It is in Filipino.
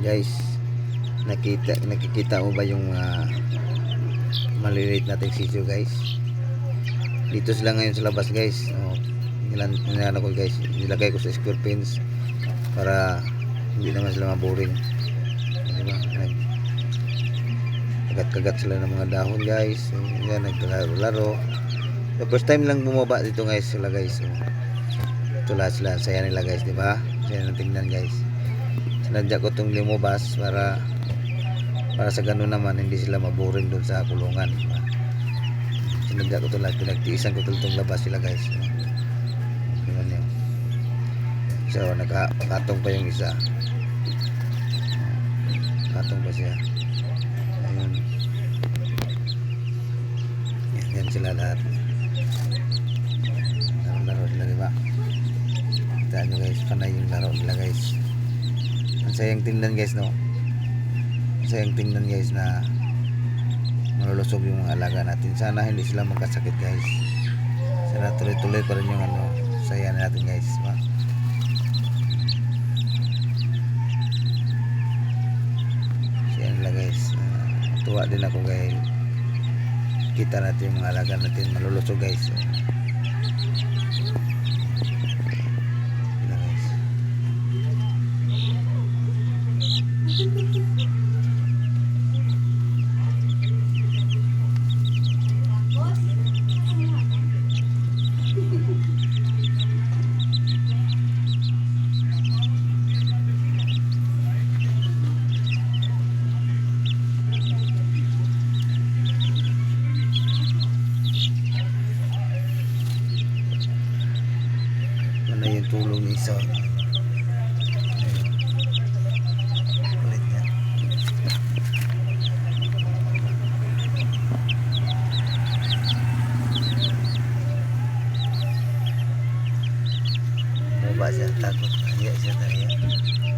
guys. Nakita nakikita mo ba yung mga maliliit nating sitio guys? Dito sila ngayon sa labas guys. Oh, nilan ko guys. Nilagay ko sa square pins para hindi naman sila maboring. Diba nag kagat-kagat sila ng mga dahon guys. So, yan naglalaro-laro. The first time lang bumaba dito guys sila guys. So, ito lahat sila. Saya nila guys di ba? Saya na tingnan guys sinadya ko itong lumabas para para sa ganun naman hindi sila maboring doon sa kulungan. Sinadya ko ito lahat pinagtiisan ko ito itong labas sila guys. So, yun. So naka, nakatong pa yung isa. Nakatong pa siya. Ayun. Yan, yan sila lahat. Laro-laro sila diba kita nyo guys panay yung laro nila guys ang sayang tingnan guys no? Ang sayang tingnan guys na malulusog yung mga alaga natin. Sana hindi sila magkasakit guys. Sana tuloy-tuloy pa rin yung ano saya natin guys diba? saya nila guys. Ah, tuwa din ako guys. Kita natin yung mga alaga natin. Malulusog guys. Yun tulong ni isa Bapak takut, ayah saya ya.